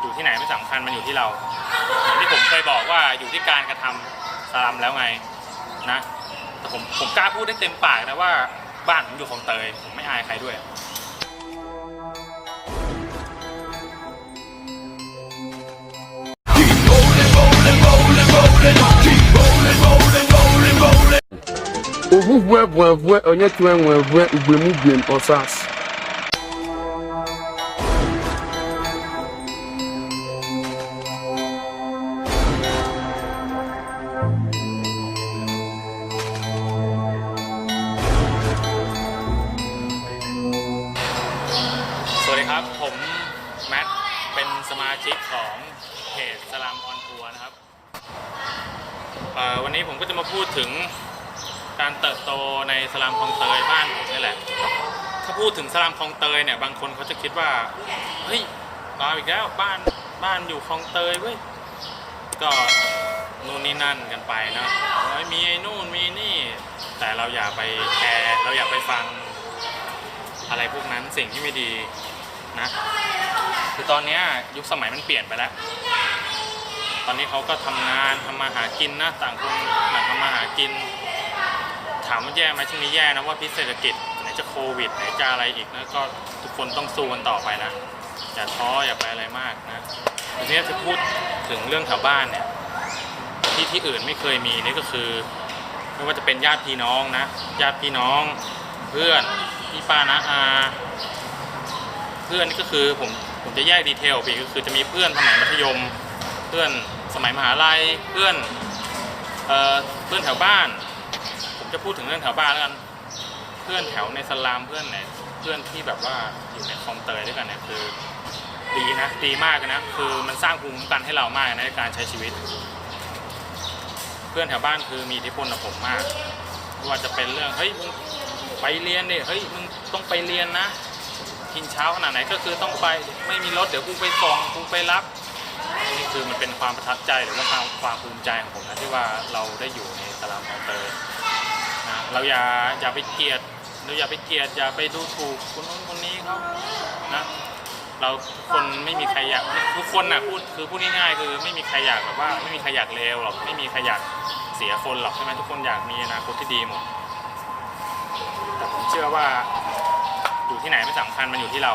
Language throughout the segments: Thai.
อยู่ที่ไหนไม่สำคัญมันอยู่ที่เราอย่างที่ผมเคยบอกว่าอยู่ที่การกระทำสลัมแล้วไงนะแต่ผมผมกล้าพูดได้เต็มปากนะว่าบ้านผมอยู่ของเตยผมไม่อายใครด้วย ovuvuevuevue onye tue nwevue ugbemu biem ọsas สวัส ครับผมแมทเป็นสมาชิกของเพจสลัมออนทัวร์นะครับวันนี้ผมก็จะมาพูดถึงการเติบโตในสลัมคลองเตยบ้านผมนี่แหละ ถ้าพูดถึงสลัมคลองเตยเนี่ยบางคนเขาจะคิดว่าเฮ้ยมาอีกแล้วบ้านบ้านอยู่คลองเตยเว้ยก็นู่นนี่นั่นกันไปนะมีไอ้นู่นมีนี่ แต่เราอย่าไปแคร์เราอย่าไปฟังอะไรพวกนั้นสิ่งที่ไม่ดี นะคือตอนนี้ยุคสมัยมันเปลี่ยนไปแล้ว ตอนนี้เขาก็ทำงานทำมาหากินนะต่างคนต่างทำมาหากิน ถามว่าแย่ไหมช่วงนี้แย่นะว่าพิษเศรษฐกิจไหนจะโควิดไหนจะอะไรอีกนะก็ทุกคนต้องสู้กันต่อไปนะอย่าท้ออย่าไปอะไรมากนะทีนี้จะพูดถึงเรื่องแถวบ้านเนี่ยที่ที่อื่นไม่เคยมีนี่ก็คือไม่ว่าจะเป็นญาติพี่น้องนะญาติพี่น้อง เพื่อนพี่ป้านะอา พื่อนก็คือผมผมจะแยกดีเทลไปอีกก็คือจะมีเพื่อนสมัยมัธยม เพื่อนสมัยมหาลัยเพื่อนเอ่อเพื่อนแถวบ้าน ผมจะพูดถึงเรื่องแถวบ้านแล้วกันเพื่อนแถวในสลามเพื่อนไหนเพื่อนที่แบบว่าอยู่ในคลองเตยด้วยกันเนี่ยคือดีนะดีมากนะคือมันสร้างภูมิคุ้มกันให้เรามากนะในการใช้ชีวิต เพื่อนแถวบ้านคือมีอิทธิพลกับผมมากว่าจะเป็นเรื่องเฮ้ยมึงไปเรียนดิเฮ้ยมึงต้องไปเรียนนะ กินเช้าขนาดไหนก็คือต้องไปไม่มีรถเดี๋ยวกูไปส่งกูไปรับนี่คือมันเป็นความประทับใจหรือว่าความความภูมิใจของผมนะที่ว่าเราได้อยู่ในตารางของเตยนะเราอย่าอย่าไปเกลียดเราอย่าไปเกลียดอย่าไปดูถูกคนนู้นคนนี้เขานะเราทุกคนไม่มีใครอยากทุกคนนะพูดคือพูดง่ายๆคือไม่มีใครอยากแบบว่าไม่มีใครอยากเลวหรอกไม่มีใครอยากเสียคนหรอกใช่ไหมทุกคนอยากมีอนาคตที่ดีหมดแต่ผมเชื่อว่า อยู่ที่ไหนไม่สำคัญมันอยู่ที่เรา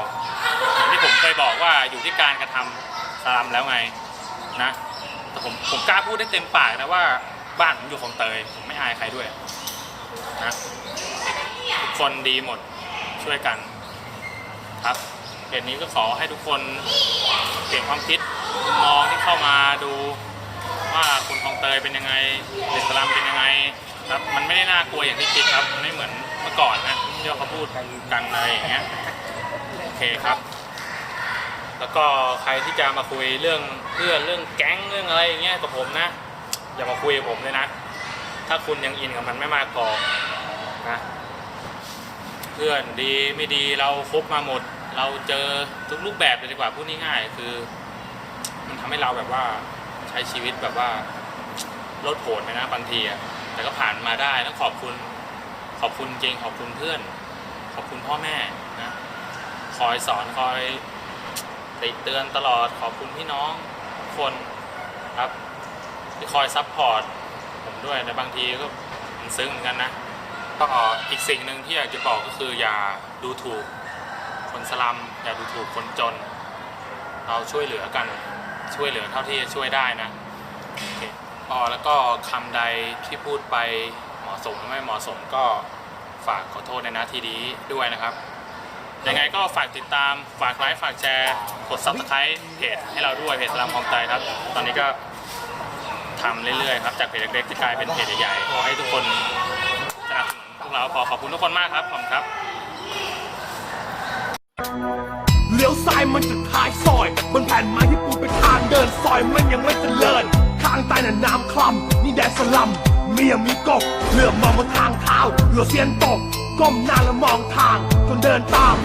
อย่างที่ผมเคยบอกว่าอยู่ที่การกระทำสลัมแล้วไงนะแต่ผมผมกล้าพูดได้เต็มปากนะว่าบ้านผมอยู่ของเตยผมไม่อายใครด้วยนะทุกคนดีหมดช่วยกันครับเหตุนี้ก็ขอให้ทุกคนเปลี่ยนความคิดมุมมองที่เข้ามาดูว่าคนคลองเตยเป็นยังไงเด็กสลัมเป็นยังไงครับมันไม่ได้น่ากลัวอย่างที่คิดครับมันไม่เหมือนเมื่อก่อนนะ ที่เขาพูดกันอะไรอย่างเงี้ยโอเคครับ แล้วก็ใครที่จะมาคุยเรื่องเพื่อนเรื่องแก๊งเรื่องอะไรอย่างเงี้ยกับผมนะ อย่ามาคุยกับผมเลยนะ ถ้าคุณยังอินกับมันไม่มากพอนะเพื่อนดีไม่ดีเราคบมาหมด เราเจอทุกรูปแบบเลยดีกว่าพูดง่ายๆคือ มันทำให้เราแบบว่าใช้ชีวิตแบบว่าลดโผนไปนะบางทีอะแต่ก็ผ่านมาได้ต้องขอบคุณ อบคุณจริงขอบคุณเพื่อน ขอบคุณพ่อแม่นะคอยสอนคอยติเตือนตลอดขอบคุณพี่น้องคนครับที่คอยซัพพอร์ตผมด้วยในบางทีก็มันซึ้งเหมือนกันนะก็อีกสิ่งหนึ่งที่อยากจะบอกก็คืออย่าดูถูกคนสลัมอย่าดูถูกคนจน เราช่วยเหลือกันช่วยเหลือเท่าที่จะช่วยได้นะโอเคอ๋อแล้วก็คำใดที่พูดไปเหมาะสมหรือไม่เหมาะสมก็ ฝากขอโทษในนาทีนี้ด้วยนะครับ ยังไงก็ฝากติดตามฝากไลค์ฝากแชร์กด subscribe เพจให้เราด้วยเพจสลามคลองเตครับ ตอนนี้ก็ทำเรื่อยๆครับจากเพจเล็กๆจะกลายเป็นเพจใหญ่ๆขอให้ทุกคนสนับสนุนพวกเราขอขอบคุณทุกคนมากครับขอบคุณครับเลี้ยวซ้ายมันจะท้ายซอยบนแผ่นไม้ที่ปูเป็นทางเดินซอยมันยังไม่เจริญข้างใต้น่ะน้ำคลำนี่แดนสลัม เมียมีกบเลือมองบนทางเท้าเหลือเสียนตกก้มหน้าแล้วมองทางจนเดินตาม